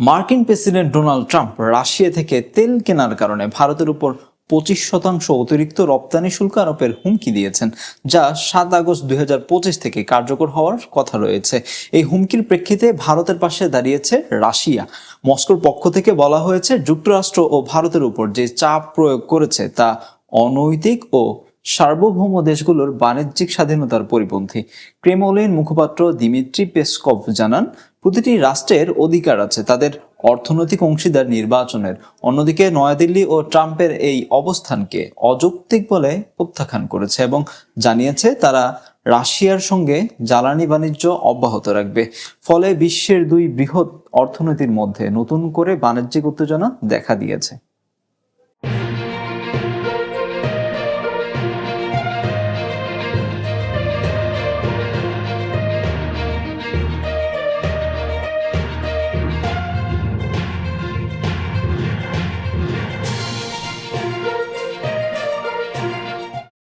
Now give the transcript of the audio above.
মার্কিন president Donald Trump Russia থেকে তেল কেনার কারণে ভারতের উপর পঁচিশ শতাংশ অতিরিক্ত রপ্তানি শুল্ক আরোপের হুমকি দিয়েছেন, যা সাত আগস্ট দুই হাজার পঁচিশ থেকে কার্যকর হওয়ার কথা রয়েছে। এই হুমকির প্রেক্ষিতে ভারতের পাশে দাঁড়িয়েছে রাশিয়া। মস্কোর পক্ষ থেকে বলা হয়েছে, যুক্তরাষ্ট্র ও ভারতের উপর যে চাপ প্রয়োগ করেছে তা অনৈতিক ও সার্বভৌম দেশগুলোর বাণিজ্যিক স্বাধীনতার পরিপন্থী। ক্রেমলিন মুখপাত্র দিমিত্রি পেসকভ জানান, প্রতিটি রাষ্ট্রের অধিকার আছে, তাদের অর্থনৈতিক অংশীদার নির্বাচনের। অন্যদিকে নয়াদিল্লি ও ট্রাম্পের এই অবস্থানকে অযৌক্তিক বলে প্রত্যাখ্যান করেছে এবং জানিয়েছে তারা রাশিয়ার সঙ্গে জ্বালানি বাণিজ্য অব্যাহত রাখবে। ফলে বিশ্বের দুই বৃহৎ অর্থনীতির মধ্যে নতুন করে বাণিজ্যিক উত্তেজনা দেখা দিয়েছে।